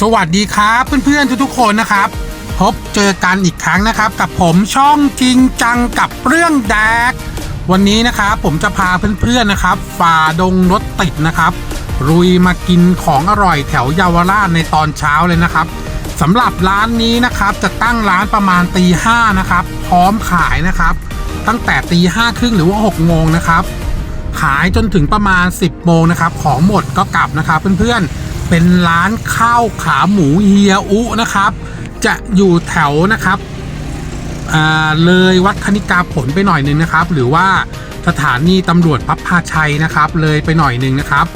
สวัสดีครับเพื่อนๆทุกๆคนนะครับ พบเจอกันอีกครั้งนะครับ กับผมช่องจริงจังกับเรื่องแดก วันนี้นะครับผมจะพาเพื่อนๆนะครับ ฝ่าดงรถติดนะครับรุยมากินของอร่อยแถวเยาวราชในตอนเช้าเลยนะครับสำหรับร้านนี้นะครับจะตั้งร้านประมาณตีห้านะครับ พร้อมขายนะครับ ตั้งแต่ตีห้าครึ่งหรือว่า6โมงนะครับ ขายจนถึงประมาณ 10โมงนะครับ ของหมดก็กลับนะครับเพื่อนๆ เป็นร้านข้าวขาหมูเฮียอุนะครับ จะอยู่แถวนะครับเลยวัดคณิกาผลไปหน่อยหนึ่งนะครับ หรือว่าสถานีตำรวจพับพาชัยนะครับ เลยไปหน่อยหนึ่งนะครับ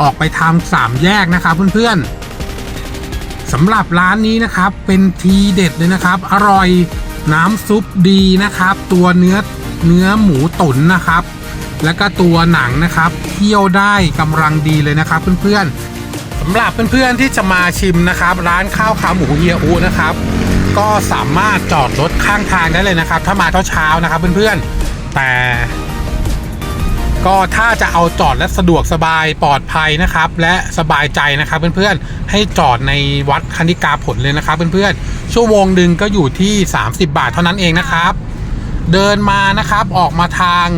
ออกไปทางสามแยกนะครับเพื่อนๆสำหรับร้านนี้นะครับเป็นทีเด็ดเลยนะครับ อร่อยน้ำซุปดีนะครับ ตัวเนื้อเนื้อหมูตุ๋นนะครับ แล้วก็ตัวหนังนะครับเคี่ยวได้กำลังดีเลยนะครับเพื่อนๆำหรับเพื่อนๆที่จะมาชิมนะครับ ร้านข้าวขาหมูเฮียอูนะครับ ก็สามารถจอดรถข้างทางได้เลยนะครับ ถ้ามาเช้าๆนะครับเพื่อนๆแต่ ก็ถ้าจะเอาจอดและสะดวกสบายปลอดภัยนะครับ และสบายใจนะครับเพื่อนๆให้จอดในวัดคณิกาผลเลยนะครับเพื่อนๆชั่วโมงหนึ่งก็อยู่ที่ 30 บาทเท่านั้นเองนะครับ เดินมานะครับออกมาทาง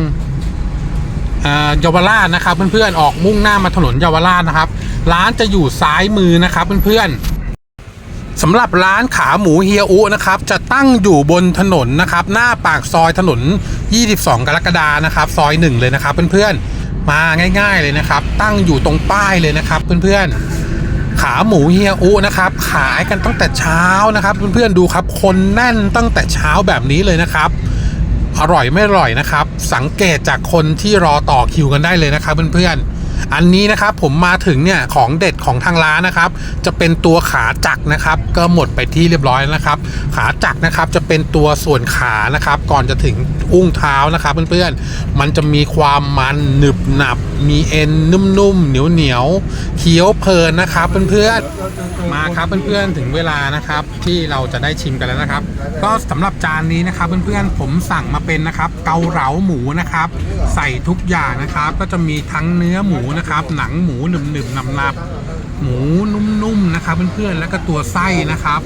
เยาวราชนะครับเพื่อนๆออกมุ่งหน้ามาถนนเยาวราชนะครับ ร้านจะอยู่ซ้ายมือนะครับเพื่อนๆสำหรับร้านขาหมูเฮียอุนะครับ จะตั้งอยู่บนถนนนะครับ หน้าปากซอยถนน 22 กรกฎานะครับ ซอยหนึ่งเลยนะครับเพื่อนๆมาง่าย ๆเลยนะครับ ตั้งอยู่ตรงป้ายเลยนะครับเพื่อนๆขาหมูเฮียอุนะครับ ขายกันตั้งแต่เช้านะครับ เพื่อนๆดูครับ คนแน่นตั้งแต่เช้าแบบนี้เลยนะครับอร่อยไม่อร่อยนะครับ สังเกตจากคนที่รอต่อคิวกันได้เลยนะครับเพื่อนๆ อันนี้นะครับผมมาถึงเนี่ยของเด็ดของทางร้านนะครับ จะเป็นตัวขาจักนะครับ ก็หมดไปที่เรียบร้อยนะครับ ขาจักนะครับจะเป็นตัวส่วนขานะครับ ก่อนจะถึงอุ้งเท้านะครับเพื่อนๆมันจะมีความมันหนึบหนับ มีเอ็นนุ่มๆเหนียวๆเคี้ยวเพลินนะครับเพื่อนๆมาครับเพื่อนๆถึงเวลานะครับที่เราจะได้ชิมกันแล้วนะครับ ก็สำหรับจานนี้นะครับเพื่อนๆผมสั่งมาเป็นนะครับ เกาเหลาหมูนะครับ ใส่ทุกอย่างนะครับ ก็จะมีทั้งเนื้อหมูนะครับ หนังหมูหนึบๆนำๆหมูนุ่มๆนะครับเพื่อนๆแล้วก็ตัวไส้นะครับ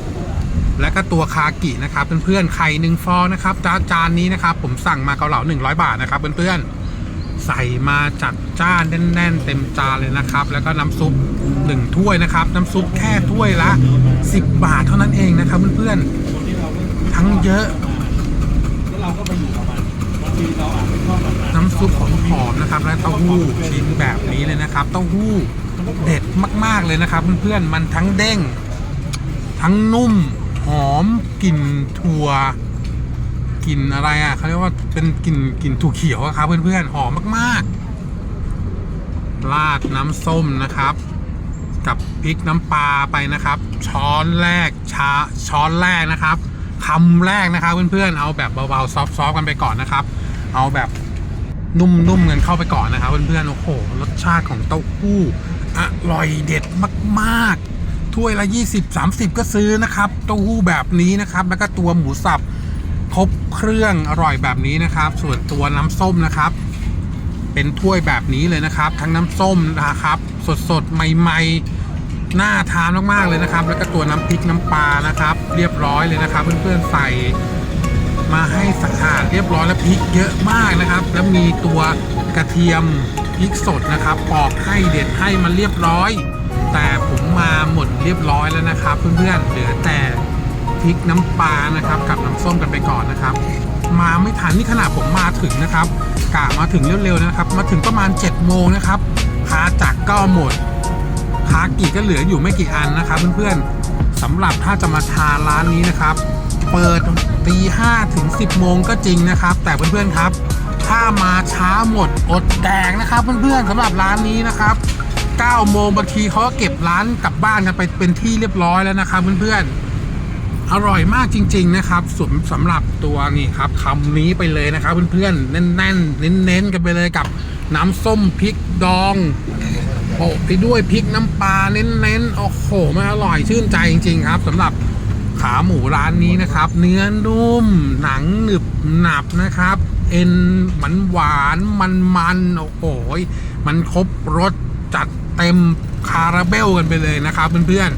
และก็ตัวคากินะครับเพื่อนๆไข่หนึ่งฟองนะครับจานนี้นะครับ ผมสั่งมาเกาเหลา100 บาทนะครับเพื่อนๆใส่มาจัดจ้านแน่น ๆ เต็มจานเลยนะครับ แล้วก็น้ำซุปหนึ่งถ้วยนะครับ น้ำซุปแค่ถ้วยละ 10 บาทเท่านั้นเองนะครับเพื่อนๆทั้งเยอะ น้ำซุปหอมๆนะครับ และเต้าหู้ชิ้นแบบนี้เลยนะครับเต้าหู้เด็ดมาก ๆเลยนะครับเพื่อนๆมันทั้งเด้ง ทั้งนุ่มหอมกลิ่นถั่วกลิ่นอะไรอะเขาเรียกว่าเป็นกลิ่นกลิ่นถั่วเขียวครับเพื่อนๆหอมมากๆ ราดน้ำส้มนะครับ กับพริกน้ำปลาไปนะครับ ช้อนแรกช้าช้อนแรกนะครับคำแรกนะครับเพื่อนๆเอาแบบเบาๆซอฟๆกันไปก่อนนะครับ เอาแบบนุ่มๆกันเข้าไปก่อนนะครับเพื่อนๆโอ้โหรสชาติของเต้าหู้อร่อยเด็ดมากๆ ถ้วยละ 20 30 ก็ซื้อนะครับ เต้าหู้แบบนี้นะครับ แล้วก็ตัวหมูสับครบเครื่องอร่อยแบบนี้นะครับ ส่วนตัวน้ำส้มนะครับ เป็นถ้วยแบบนี้เลยนะครับ ทั้งน้ำส้มนะครับ สดๆ ใหม่ๆ น่าทานมากๆเลยนะครับ แล้วก็ตัวน้ำพริกน้ำปลานะครับ เรียบร้อยเลยนะครับ เพื่อนๆใส่ มาให้สะอาดเรียบร้อยแล้วพริกเยอะมากนะครับ แล้วมีตัวกระเทียมพริกสดนะครับปอกให้เด็ดให้มันเรียบร้อย แต่ผมมาหมดเรียบร้อยแล้วนะครับ เพื่อนๆเหลือแต่พริกน้ำปลานะครับ กับน้ำส้มกันไปก่อนนะครับ มาไม่ทันนี่ขนาดผมมาถึงนะครับกะมาถึงเร็วๆนะครับ มาถึงประมาณ7จ็ดโมงนะครับคาจักรก็หมดคากิก็เหลืออยู่ไม่กี่อันนะครับ เพื่อนๆสำหรับถ้าจะมาทานร้านนี้นะครับ เปิดตีห้าถึง 10 โมงก็จริงนะครับ แต่เพื่อนๆครับ ถ้ามาช้าหมดอดแดงนะครับ เพื่อนๆสำหรับร้านนี้นะครับ9โมงบางทีเขาก็เก็บร้านกลับบ้านกันไปเป็นที่เรียบร้อยแล้วนะครับเพื่อนๆ อร่อยมากจริง ๆ นะครับสำสำหรับตัวนี่ครับคำนี้ไปเลยนะครับเพื่อนๆ แน่นๆ เน้นๆ กันไปเลยกับน้ำส้มพริกดองโปะไปด้วยพริกน้ำปลาเน้นๆ โอ้โหมันอร่อยชื่นใจจริง ๆ ครับสำหรับ ขาหมูร้านนี้นะครับ เนื้อนุ่ม หนังหนึบหนับนะครับ เอ็นมันหวานมันมันโอ้โหมันครบรสจัดเต็มคาราเบลกันไปเลยนะครับเพื่อน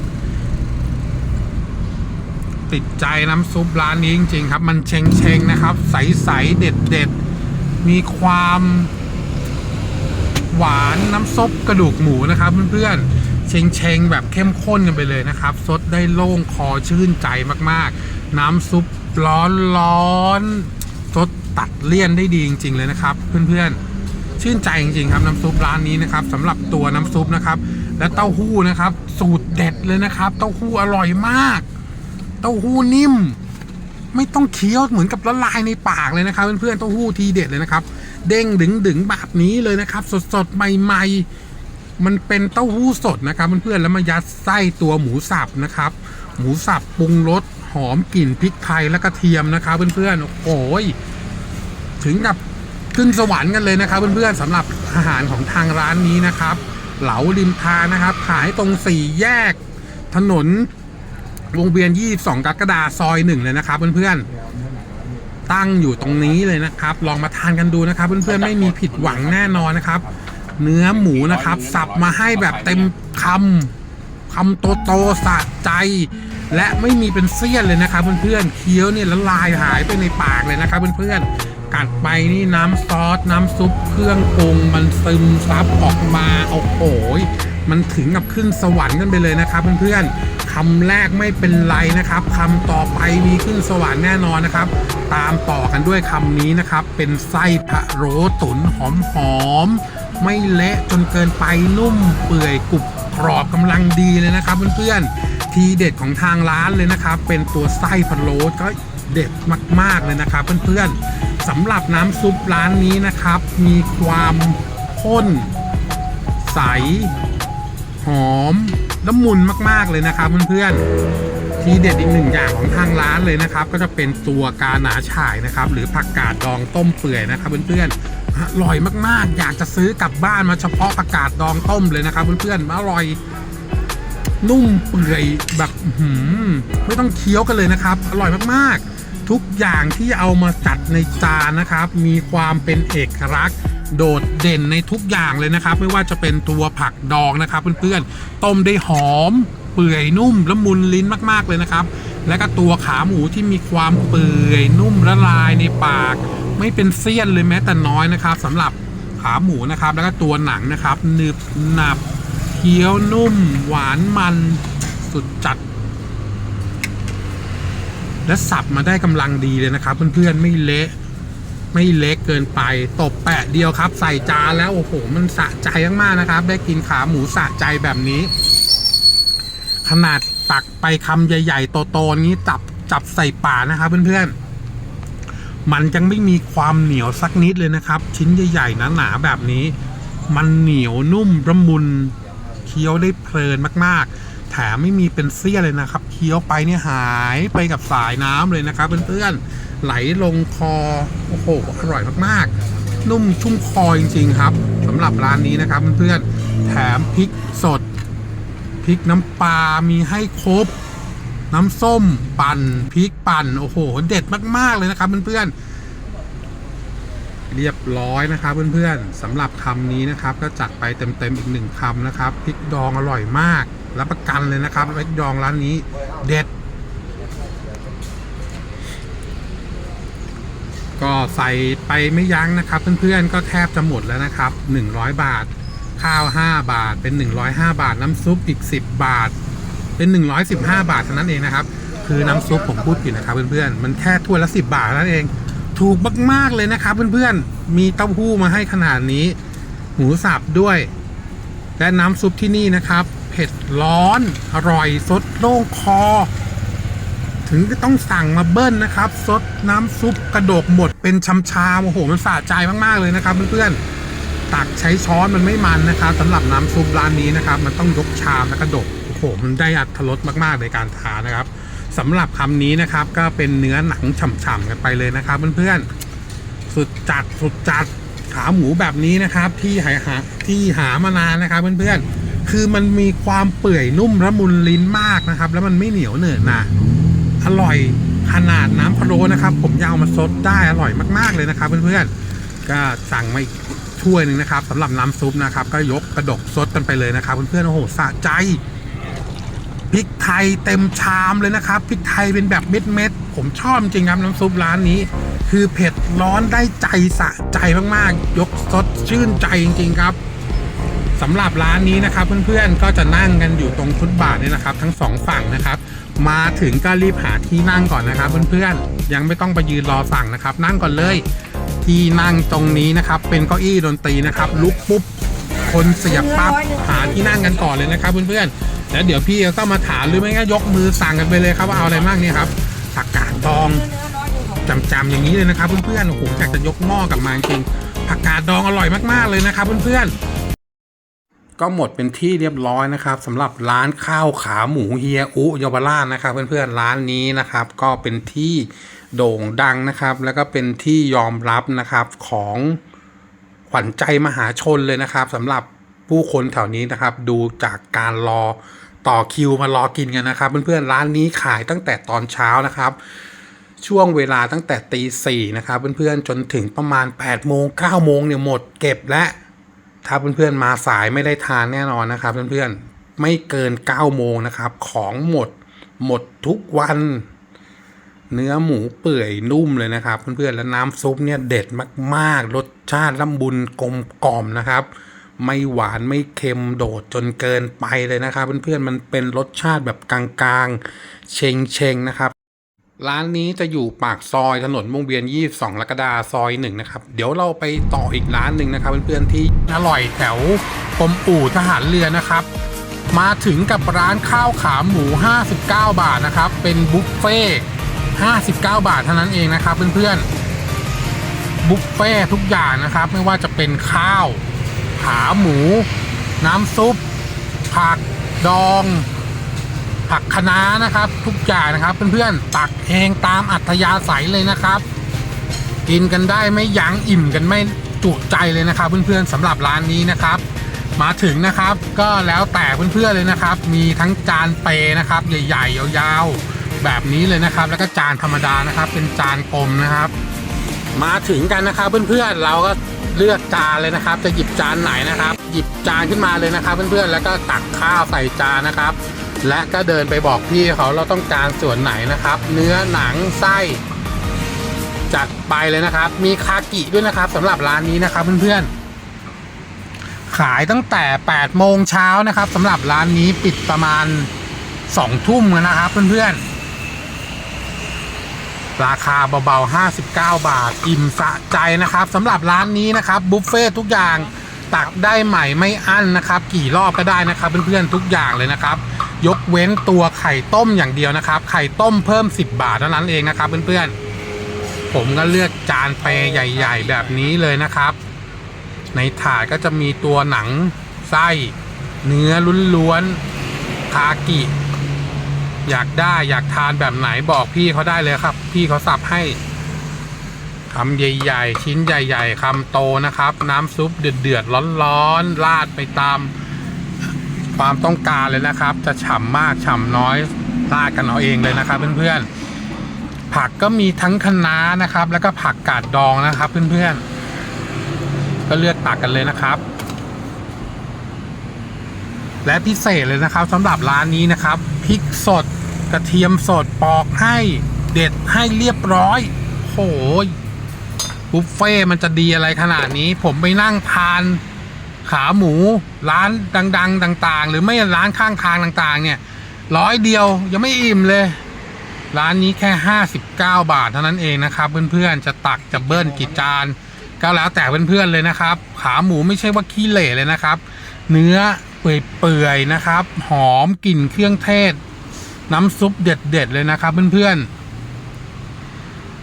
ๆติดใจน้ำซุปร้านนี้จริงๆครับ มันเชงเชงนะครับ ใสๆเด็ดเด็ดๆมีความ หวานน้ำซุปกระดูกหมูนะครับเพื่อนๆ เชงเชงแบบเข้มข้นกันไปเลยนะครับสดได้โล่งคอชื่นใจมากๆ น้ำซุปร้อนร้อนๆสดตัดเลี่ยนได้ดีจริง ๆ เลยนะครับ เพื่อนๆ ชื่นใจจริงๆครับน้ำซุปร้านนี้นะครับสำหรับตัวน้ำซุปนะครับ และเต้าหู้นะครับ สูตรเด็ดเลยนะครับ เต้าหู้อร่อยมาก เต้าหู้นิ่ม ไม่ต้องเคี้ยวเหมือนกับละลายในปากเลยนะครับ เพื่อนๆเต้าหู้ทีเด็ดเลยนะครับ เด้งดึงดึงแบบนี้เลยนะครับ สดๆใหม่ๆ มันเป็นเต้าหู้สดนะครับเพื่อนๆแล้วมายัดไส้ตัวหมูสับนะครับ หมูสับปรุงรสหอมกลิ่นพริกไทยและกระเทียมนะครับเพื่อนๆโอ้ยถึงกับขึ้นสวรรค์กันเลยนะครับเพื่อนๆสำหรับอาหารของทางร้านนี้นะครับ เหลาริมทางนะครับ ขายตรงสี่แยก ถนนวงเวียน 22กรกฎาซอยหนึ่งเลยนะครับเพื่อนๆตั้งอยู่ตรงนี้เลยนะครับ ลองมาทานกันดูนะครับ เพื่อนๆไม่มีผิดหวังแน่นอนนะครับ เนื้อหมูนะครับ สับมาให้แบบเต็มคำคำโตโตสะใจ และไม่มีเป็นเสี้ยนเลยนะครับเพื่อนๆเคี้ยวเนี่ยละลายหายไปในปากเลยนะครับเพื่อนๆกัดไปนี่น้ำซอส น้ำซุปเครื่องปรุงมันซึมซับออกมาโอ้โหมันถึงกับขึ้นสวรรค์กันไปเลยนะครับเพื่อนๆคำแรกไม่เป็นไรนะครับคำต่อไปมีขึ้นสวรรค์แน่นอนนะครับ ตามต่อกันด้วยคำนี้นะครับ เป็นไส้พะโล้ตุ๋นหอมๆ ไม่เละจนเกินไปนุ่มเปื่อยกรุบกรอบกำลังดีเลยนะครับเพื่อนๆทีเด็ดของทางร้านเลยนะครับ เป็นตัวไส้พะโล้ก็เด็ดมากๆเลยนะครับเพื่อนๆสำหรับน้ำซุปร้านนี้นะครับ มีความข้น ใส หอมละมุนมากๆเลยนะครับเพื่อนๆ ทีเด็ดอีกหนึ่งอย่างของทางร้านเลยนะครับ ก็จะเป็นตัวกาหนาฉ่ายนะครับ หรือผักกาดดองต้มเปื่อยนะครับเพื่อนๆอร่อยมากๆ อยากจะซื้อกลับบ้านมาเฉพาะผักกาดดองต้มเลยนะครับเพื่อนๆอร่อยนุ่มเปื่อยแบบหือไม่ต้องเคี้ยวกันเลยนะครับ อร่อยมากๆ ทุกอย่างที่เอามาจัดในจานนะครับ มีความเป็นเอกลักษณ์โดดเด่นในทุกอย่างเลยนะครับ ไม่ว่าจะเป็นตัวผักดองนะครับ เพื่อนๆต้มได้หอม เปื่อยนุ่มละมุนลิ้นมากๆเลยนะครับ และก็ตัวขาหมูที่มีความเปื่อยนุ่มละลายในปาก ไม่เป็นเสี้ยนเลยแม้แต่น้อยนะครับสำหรับขาหมูนะครับ แล้วก็ตัวหนังนะครับหนึบหนับเคี้ยวนุ่ม หวานมันสุดจัด และสับมาได้กำลังดีเลยนะครับ เพื่อนๆไม่เละไม่เล็กเกินไปตบแปะเดียวครับ ใส่จานแล้ว โอ้โห มันสะใจมากๆนะครับ ได้กินขาหมูสะใจแบบนี้ ขนาดตักไปคำใหญ่ๆโตๆนี้จับจับใส่ป่ากนะครับเพื่อนๆ มันยังไม่มีความเหนียวสักนิดเลยนะครับ ชิ้นใหญ่ๆหนาๆแบบนี้ มันเหนียวนุ่มระมุนเคี้ยวได้เพลินมากๆ แถมไม่มีเป็นเสี้ยเลยนะครับ เคี้ยวไปเนี่ยหายไปกับสายน้ำเลยนะครับเพื่อนๆ ไหลลงคอ โอ้โห อร่อยมากๆ นุ่มชุ่มคอจริงๆครับสำหรับร้านนี้นะครับเพื่อนๆ แถมพริกสด พริกน้ำปลา มีให้ครบ น้ำส้มปั่นพริกปั่น โอ้โห เด็ดมาก ๆ เลยนะครับเพื่อนๆเรียบร้อยนะครับเพื่อนๆสำหรับคำนี้นะครับ ก็จัดไปเต็มๆอีกหนึ่งคำนะครับพริกดองอร่อยมากรับประกันเลยนะครับพริกดองร้านนี้ เด็ด ก็ใส่ไปไม่ยั้งนะครับ เพื่อนๆก็แทบจะหมดแล้วนะครับ 100 บาท ข้าว 5 บาทเป็น 105 บาท น้ำซุปอีก 10 บาท เป็น 115 บาทเท่านั้นเองนะครับ คือน้ำซุปผมพูดผิดนะครับเพื่อนๆ มันแค่ถ้วยละ 10 บาทเท่านั้นเอง ถูกมากๆเลยนะครับเพื่อนๆ มีเต้าหู้มาให้ขนาดนี้ หมูสับด้วย และน้ำซุปที่นี่นะครับ เผ็ดร้อน อร่อยสดโล่งคอ ถึงต้องสั่งมาเบิ้ลนะครับ ซดน้ำซุปกระดกหมดเป็นชามชามๆโอ้โหมันสะใจมากๆเลยนะครับเพื่อนๆ ตักใช้ช้อนมันไม่มันนะครับสำหรับน้ำซุปร้านนี้นะครับ มันต้องยกชามแล้วกระดกโอ้โหมันได้อัตรสมากๆในการทานนะครับสำหรับคำนี้นะครับก็เป็นเนื้อหนังฉ่ำๆกันไปเลยนะครับเพื่อนๆสุดจัดสุดจัดขาหมูแบบนี้นะครับที่หาหาที่หามานานนะครับเพื่อนๆคือมันมีความเปื่อยนุ่มละมุนลิ้นมากนะครับ แล้วมันไม่เหนียวเหนอะนะอร่อยขนาดน้ำพะโล้นะครับ ผมจะเอามาซดได้อร่อยมาก ๆเลยนะครับเพื่อนๆก็สั่งมาอีก ถ้วยหนึ่งนะครับสำหรับน้ำซุปนะครับ ก็ยกกระดกซดกันไปเลยนะครับเพื่อนๆโอ้โหสะใจพริกไทยเต็มชามเลยนะครับพริกไทยเป็นแบบเม็ดเม็ดๆผมชอบจริงครับน้ำซุปร้านนี้ คือเผ็ดร้อนได้ใจสะใจมากๆ ยกสดชื่นใจจริง ๆครับสำหรับร้านนี้นะครับเพื่อนๆก็จะนั่งกันอยู่ตรงฟุตบาทเนี่ยนะครับ ทั้งสองฝั่งนะครับ มาถึงก็รีบหาที่นั่งก่อนนะครับ เพื่อนๆยังไม่ต้องไปยืนรอสั่งนะครับ นั่งก่อนเลย ที่นั่งตรงนี้นะครับ เป็นเก้าอี้ดนตรีนะครับ ลุกปุ๊บ คนเสียบปั๊บหาที่นั่งกันก่อนเลยนะครับเพื่อนๆแล้วเดี๋ยวพี่ก็มาถามหรือไม่ก็ยกมือสั่งกันไปเลยครับว่าเอาอะไรบ้างเนี่ยครับผักกาดดองจำๆอย่างนี้เลยนะครับเพื่อนๆโอ้โหอยากจะยกหม้อกลับมาจริงผักกาดดองอร่อยมากๆเลยนะครับเพื่อนๆก็หมดเป็นที่เรียบร้อยนะครับสำหรับร้านข้าวขาหมูเฮียอุเยาวราชนะครับ เพื่อนๆร้านนี้นะครับ ก็เป็นที่ โด่งดังนะครับ แล้วก็เป็นที่ยอมรับนะครับของขวัญใจมหาชนเลยนะครับสำหรับผู้คนแถวนี้นะครับ ดูจากการรอต่อคิวมารอกินกันนะครับ เพื่อนๆร้านนี้ขายตั้งแต่ตอนเช้านะครับ ช่วงเวลาตั้งแต่ตีสี่นะครับเพื่อนๆจนถึงประมาณ8ปดโมงเก้าโมงเนี่ยหมดเก็บและถ้าเพื่อนๆมาสายไม่ได้ทานแน่นอนนะครับเพื่อนๆไม่เกิน9โมงนะครับ ของหมดหมดทุกวัน เนื้อหมูเปื่อยนุ่มเลยนะครับ เพื่อนๆแล้วน้ำซุปเนี่ยเด็ดมากๆ รสชาติละมุนกลมกล่อมนะครับ ไม่หวานไม่เค็มโดดจนเกินไปเลยนะครับ เพื่อนๆมันเป็นรสชาติแบบกลางๆ เชงเชงนะครับ ร้านนี้จะอยู่ปากซอยถนนวงเวียน 22 ลักดาซอยหนึ่งนะครับ เดี๋ยวเราไปต่ออีกร้านหนึ่งนะครับ เพื่อนๆที่อร่อยแถวกรมอู่ทหารเรือนะครับมาถึงกับร้านข้าวขาหมู 59 บาทนะครับ เป็นบุฟเฟ่ 59 บาทเท่านั้นเองนะครับเพื่อนๆบุฟเฟ่ทุกอย่างนะครับ ไม่ว่าจะเป็นข้าวขาหมู น้ำซุป ผักดอง ผักคะน้านะครับ ทุกอย่างนะครับเพื่อนๆตักเองตามอัธยาศัยเลยนะครับ กินกันได้ไม่ยั้งอิ่มกันไม่จุใจเลยนะครับเพื่อนๆสำหรับร้านนี้นะครับ มาถึงนะครับก็แล้วแต่เพื่อนๆเลยนะครับ มีทั้งจานเปนะครับ ใหญ่ๆยาวๆ แบบนี้เลยนะครับ แล้วก็จานธรรมดานะครับ เป็นจานกลมนะครับ มาถึงกันนะครับเพื่อนๆเราก็เลือกจานเลยนะครับ จะหยิบจานไหนนะครับ หยิบจานขึ้นมาเลยนะครับ เพื่อนๆแล้วก็ตักข้าวใส่จานนะครับ และก็เดินไปบอกพี่เขาเราต้องการส่วนไหนนะครับ เนื้อหนังไส้จัดไปเลยนะครับ มีคากิด้วยนะครับสำหรับร้านนี้นะครับเพื่อนๆ ขายตั้งแต่ 8 โมงเช้านะครับสำหรับร้านนี้ปิดประมาณ 2 ทุ่มนะครับเพื่อนๆ ราคาเบาๆ 59 บาท อิ่มสะใจนะครับสำหรับร้านนี้นะครับบุฟเฟ่ทุกอย่างตักได้ใหม่ไม่อั้นนะครับ กี่รอบก็ได้นะครับ เพื่อนๆทุกอย่างเลยนะครับ ยกเว้นตัวไข่ต้มอย่างเดียวนะครับ ไข่ต้มเพิ่ม 10 บาทเท่านั้นเองนะครับ เพื่อนๆผมก็เลือกจานเปใหญ่ ๆ แบบนี้เลยนะครับ ในถาดก็จะมีตัวหนังไส้ เนื้อล้วนๆคากิ อยากได้อยากทานแบบไหนบอกพี่เขาได้เลยครับ พี่เขาสับให้คำใหญ่ๆ ชิ้นใหญ่ ๆคำโตนะครับ น้ำซุปเดือดๆร้อนๆราดไปตามความต้องการเลยนะครับ จะฉ่ำมากฉ่ำน้อยราดกันเอาเองเลยนะครับ เพื่อนๆ ผักก็มีทั้งคะน้านะครับ แล้วก็ผักกาดดองนะครับ เพื่อนๆ ก็เลือกตักกันเลยนะครับ และพิเศษเลยนะครับสำหรับร้านนี้นะครับพริกสดกระเทียมสดปอกให้ เด็ดให้เรียบร้อยโหยบุฟเฟ่ต์มันจะดีอะไรขนาดนี้ ผมไปนั่งทานขาหมูร้านดัง ๆ ต่าง ๆ หรือไม่ร้านข้างทางต่างๆ เนี่ยร้อยเดียวยังไม่อิ่มเลย ร้านนี้แค่ 59 บาทเท่านั้นเองนะครับเพื่อนๆจะตักจะเบิ้ลกี่จานก็แล้วแต่เพื่อนๆเลยนะครับ ขาหมูไม่ใช่ว่าขี้เหร่เลยนะครับ เนื้อเปื่อยๆนะครับ หอมกลิ่นเครื่องเทศ น้ำซุปเด็ดๆเลยนะครับเพื่อนๆ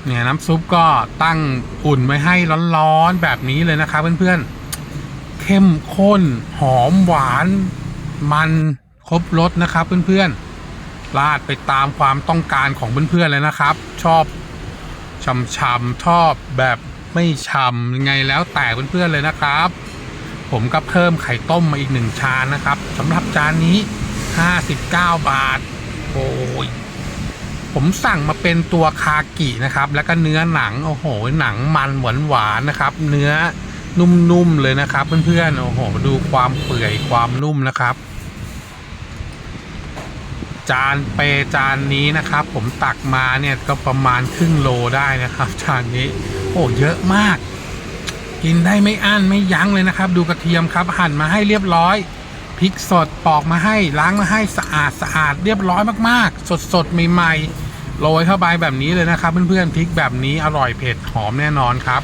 เนี่ยน้ำซุปก็ตั้งอุ่นไว้ให้ร้อนๆแบบนี้เลยนะครับเพื่อนๆ เข้มข้นหอมหวานมันครบรสนะครับเพื่อนๆ ราดไปตามความต้องการของเพื่อนๆเลยนะครับ ชอบช่ำๆชอบแบบไม่ช่ำยังไงแล้วแต่เพื่อนๆเลยนะครับ ผมก็เพิ่มไข่ต้มมาอีกหนึ่งชามนะครับสำหรับจานนี้ 59 บาท โอ้ย ผมสั่งมาเป็นตัวคากินะครับ แล้วก็เนื้อหนังโอ้โห หนังมันหวานหวานๆนะครับ เนื้อนุ่มๆเลยนะครับ เพื่อนๆโอ้โห ดูความเปื่อยความนุ่มนะครับ จานเปจานนี้นะครับ ผมตักมาเนี่ยก็ประมาณครึ่งโลได้นะครับ จานนี้ โอ้เยอะมาก กินได้ไม่อั้นไม่ยั้งเลยนะครับ ดูกระเทียมครับหั่นมาให้เรียบร้อยพริกสดปอกมาให้ล้างมาให้สะอาดสะอาดเรียบร้อยมาก ๆ สด ๆ ใหม่ ๆ โรยเข้าไปแบบนี้เลยนะครับ เพื่อนๆพริกแบบนี้อร่อยเผ็ดหอมแน่นอนครับ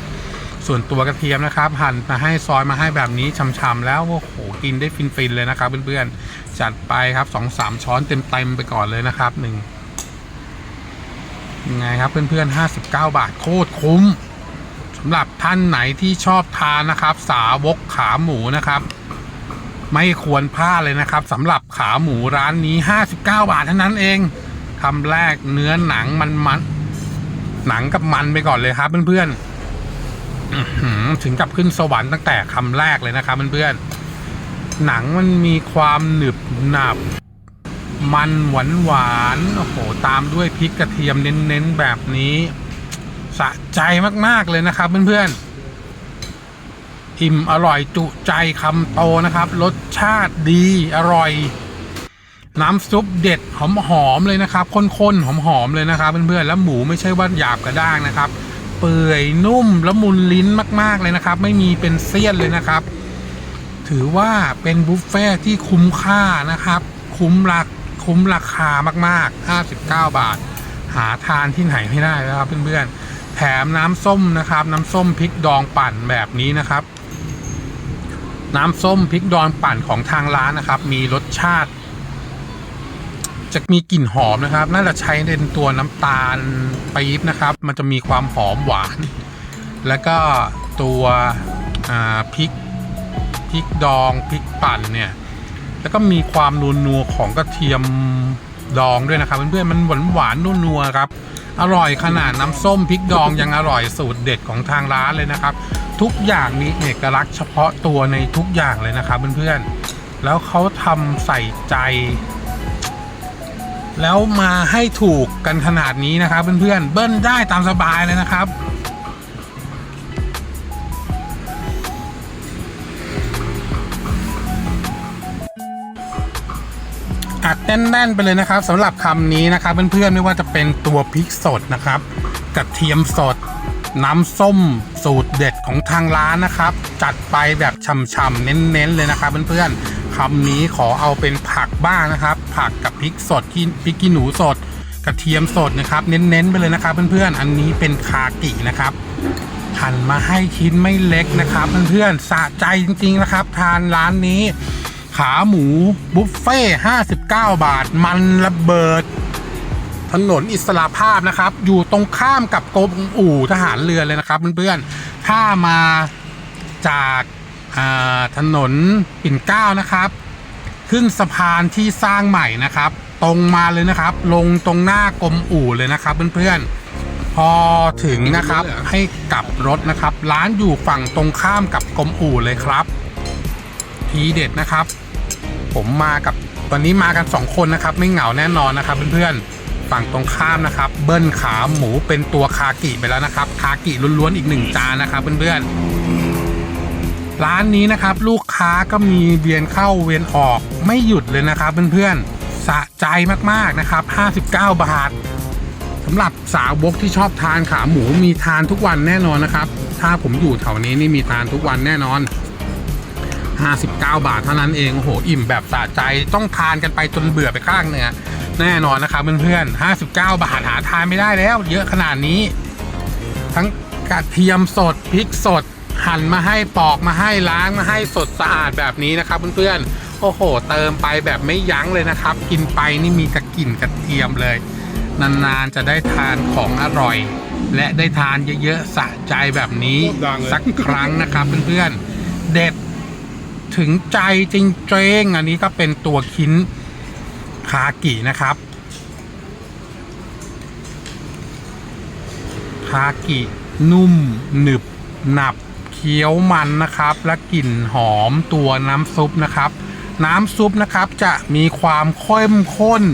ส่วนตัวกระเทียมนะครับ หั่นมาให้ซอยมาให้แบบนี้ช่ำๆแล้วโอ้โหกินได้ฟินๆเลยนะครับ เพื่อนๆจัดไปครับสองสามช้อนเต็มๆไปก่อนเลยนะครับหนึ่งยังไงครับเพื่อนๆห้าสิบเก้าบาทโคตรคุ้มสำหรับท่านไหนที่ชอบทานนะครับ สาวกขาหมูนะครับ ไม่ควรพลาดเลยนะครับสำหรับขาหมูร้านนี้ 59 บาทเท่านั้นเอง คำแรกเนื้อหนังมันมันหนังกับมันไปก่อนเลยครับเพื่อนๆถึงกับขึ้นสวรรค์ตั้งแต่คำแรกเลยนะครับเพื่อนๆหนังมันมีความหนึบหนับ มันหวานหวานๆโอ้โหตามด้วยพริกกระเทียมเน้นๆแบบนี้ สะใจมากๆเลยนะครับเพื่อนๆอิ่มอร่อยจุใจคำโตนะครับ รสชาติดีอร่อย น้ำซุปเด็ดหอมๆเลยนะครับข้นๆหอมๆเลยนะครับเพื่อนๆแล้วหมูไม่ใช่ว่าหยาบกระด้างนะครับ เปื่อยนุ่มละมุนลิ้นมากๆเลยนะครับ ไม่มีเป็นเสี้ยนเลยนะครับ ถือว่าเป็นบุฟเฟ่ที่คุ้มค่านะครับ คุ้มราคุ้มราคามากๆ 59 บาท หาทานที่ไหนไม่ได้นะครับเพื่อนๆแถมน้ำส้มนะครับ น้ำส้มพริกดองปั่นแบบนี้นะครับ น้ำส้มพริกดองปั่นของทางร้านนะครับ มีรสชาติ จะมีกลิ่นหอมนะครับ น่าจะใช้เป็นตัวน้ำตาลปี๊บนะครับ มันจะมีความหอมหวาน แล้วก็ตัวพริกพริกดองพริกปั่นเนี่ย แล้วก็มีความนัวนัวๆของกระเทียมดองด้วยนะครับเพื่อนๆมันหวานหวานนัวนัวๆครับ อร่อยขนาดน้ำส้มพริกดองยังอร่อยสูตรเด็ดของทางร้านเลยนะครับ ทุกอย่างมีเอกลักษณ์เฉพาะตัวในทุกอย่างเลยนะครับเพื่อนๆแล้วเขาทำใส่ใจ แล้วมาให้ถูกกันขนาดนี้นะครับเพื่อนๆเบิ้ลได้ตามสบายเลยนะครับ อัดแน่นๆไปเลยนะครับสำหรับคำนี้นะครับเพื่อนๆไม่ว่าจะเป็นตัวพริกสดนะครับกระเทียมสดน้ำส้มสูตรเด็ดของทางร้านนะครับ จัดไปแบบช่ำๆเน้นๆเลยนะครับเพื่อนๆคำนี้ขอเอาเป็นผักบ้างนะครับ ผักกับพริกสดที่พริกขี้หนูสด กระเทียมสดนะครับ เน้นๆไปเลยนะครับเพื่อนๆ อันนี้เป็นคากินะครับหั่นมาให้ชิ้นไม่เล็กนะครับเพื่อนๆสะใจจริงๆนะครับ ทานร้านนี้ ขาหมูบุฟเฟ่59 บาท มันระเบิด ถนนอิสระภาพนะครับ อยู่ตรงข้ามกับกรมอู่ทหารเรือเลยนะครับเพื่อนๆถ้ามาจาก ถนนปิ่นเกล้านะครับ ขึ้นสะพานที่สร้างใหม่นะครับ ตรงมาเลยนะครับ ลงตรงหน้ากรมอู่เลยนะครับเพื่อนๆพอถึงนะครับให้กลับรถนะครับ ร้านอยู่ฝั่งตรงข้ามกับกรมอู่เลยครับ ทีเด็ดนะครับ ผมมากับวันนี้มากัน 2 คนนะครับ ไม่เหงาแน่นอนนะครับเพื่อนๆฝั่งตรงข้ามนะครับ เบิ้ลขาหมูเป็นตัวคากิไปแล้วนะครับ คากิล้วนๆอีกหนึ่งจานนะครับเพื่อนๆ ร้านนี้นะครับลูกค้าก็มีเวียนเข้าเวียนออกไม่หยุดเลยนะครับเพื่อนๆ สะใจมากๆนะครับ 59 บาทสำหรับสาวกที่ชอบทานขาหมูมีทานทุกวันแน่นอนนะครับ ถ้าผมอยู่แถวนี้นี่มีทานทุกวันแน่นอน 59 บาทเท่านั้นเองโอ้โหอิ่มแบบสะใจต้องทานกันไปจนเบื่อไปข้างเนื้อแน่นอนนะครับเพื่อนๆ 59 บาทหาทานไม่ได้แล้ว เยอะขนาดนี้ ทั้งกระเทียมสดพริกสด หั่นมาให้ปอกมาให้ล้างมาให้สดสะอาดแบบนี้นะครับเพื่อนๆโอ้โห เติมไปแบบไม่ยั้งเลยนะครับ กินไปนี่มีกระกลิ่นกระเทียมเลย นานๆจะได้ทานของอร่อย และได้ทานเยอะๆสะใจแบบนี้ดังเลยสักครั้งนะครับเพื่อนๆเด็ดถึงใจจริงเจงอันนี้ก็เป็นตัวคิ้นคากินะครับคากินุ่มหนึบหนับเคี้ยวมันนะครับ และกลิ่นหอมตัวน้ำซุปนะครับ น้ำซุปนะครับจะมีความเข้มข้น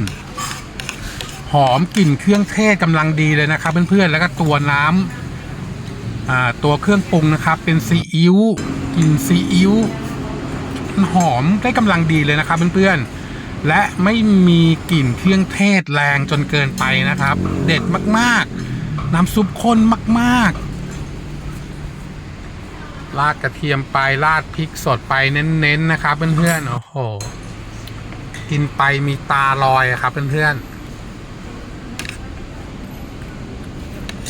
หอมกลิ่นเครื่องเทศกำลังดีเลยนะครับ เพื่อนๆแล้วก็ตัวน้ำตัวเครื่องปรุงนะครับ เป็นซีอิ๊วกลิ่นซีอิ๊วหอมได้กำลังดีเลยนะครับเพื่อนๆและไม่มีกลิ่นเครื่องเทศแรงจนเกินไปนะครับ เด็ดมากๆ น้ำซุปข้นมากๆ ราดกระเทียมไปราดพริกสดไปเน้นๆนะครับ เพื่อนๆโอ้โหกินไปมีตาลอยครับเพื่อนๆ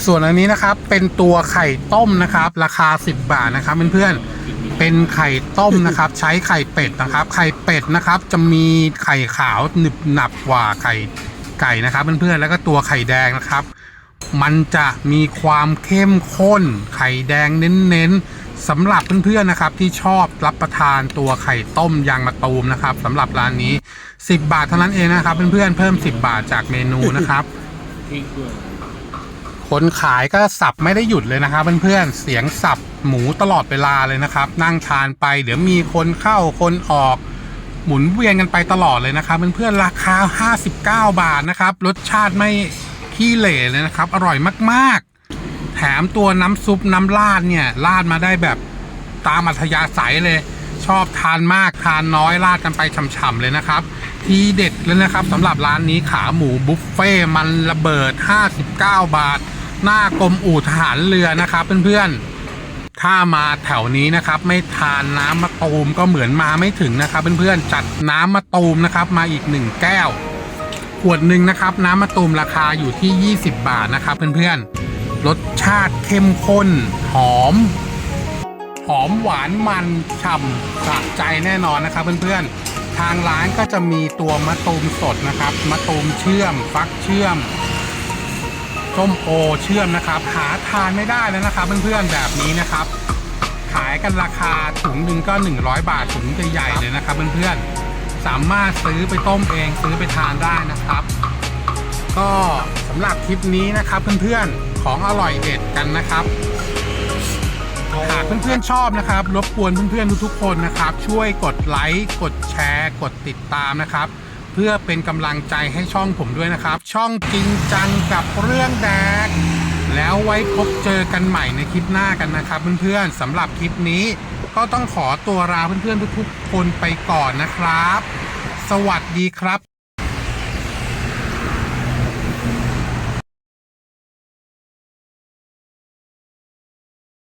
ส่วนอันนี้นะครับเป็นตัวไข่ต้มนะครับ ราคา 10 บาทนะครับเพื่อนๆเป็นไข่ต้มนะครับ ใช้ไข่เป็ดนะครับ ไข่เป็ดนะครับ จะมีไข่ขาวหนึบหนับกว่าไข่ไก่นะครับเพื่อนๆแล้วก็ตัวไข่แดงนะครับ มันจะมีความเข้มข้น ไข่แดงเน้นๆสำหรับเพื่อนๆนะครับ ที่ชอบรับประทานตัวไข่ต้มยางมะตูมนะครับสำหรับร้านนี้ 10 บาทเท่านั้นเองนะครับ เพื่อนๆเพิ่ม 10 บาทจากเมนูนะครับ คนขายก็สับไม่ได้หยุดเลยนะครับเพื่อนๆเสียงสับหมูตลอดเวลาเลยนะครับ นั่งทานไปเดี๋ยวมีคนเข้าคนออกหมุนเวียนกันไปตลอดเลยนะครับเพื่อนๆราคา 59 บาทนะครับ รสชาติไม่ ขี้เหร่เลยนะครับ อร่อยมากๆ แถมตัวน้ำซุปน้ำราดเนี่ยราดมาได้แบบตามอัธยาศัยเลย ชอบทานมากทานน้อยราดกันไปฉ่ำๆเลยนะครับ ทีเด็ดเลยนะครับสำหรับร้านนี้ขาหมูบุฟเฟ่มันระเบิด 59 บาท หน้ากรมอู่ทหารเรือนะครับเพื่อนๆถ้ามาแถวนี้นะครับ ไม่ทานน้ำมะตูมก็เหมือนมาไม่ถึงนะครับ เพื่อนๆจัดน้ำมะตูมนะครับ มาอีก1แก้ว ขวดหนึ่งนะครับ น้ำมะตูมราคาอยู่ที่ 20 บาทนะครับ เพื่อนๆ รสชาติเข้มข้น หอม หอมหวานมันฉ่ำสะใจแน่นอนนะครับ เพื่อนๆ ทางร้านก็จะมีตัวมะตูมสดนะครับ มะตูมเชื่อม ฟักเชื่อม ส้มโอเชื่อมนะครับ หาทานไม่ได้แล้วนะครับ เพื่อนๆ แบบนี้นะครับ ขายกันราคาถุงหนึ่งก็ 100 บาทถุงใหญ่ๆเลยนะครับ เพื่อนๆ สามารถซื้อไปต้มเองซื้อไปทานได้นะครับ ก็สำหรับคลิปนี้นะครับเพื่อนๆของอร่อยเด็ดกันนะครับหากเพื่อนๆชอบนะครับ รบกวนเพื่อนๆทุกๆคนนะครับ ช่วยกดไลค์กดแชร์ กดติดตามนะครับ เพื่อเป็นกำลังใจให้ช่องผมด้วยนะครับ ช่องจริงจังกับเรื่องแดก แล้วไว้พบเจอกันใหม่ในคลิปหน้ากันนะครับ เพื่อนๆสำหรับคลิปนี้ ก็ต้องขอตัวลาเพื่อนๆทุกๆคนไปก่อนนะครับ สวัสดีครับ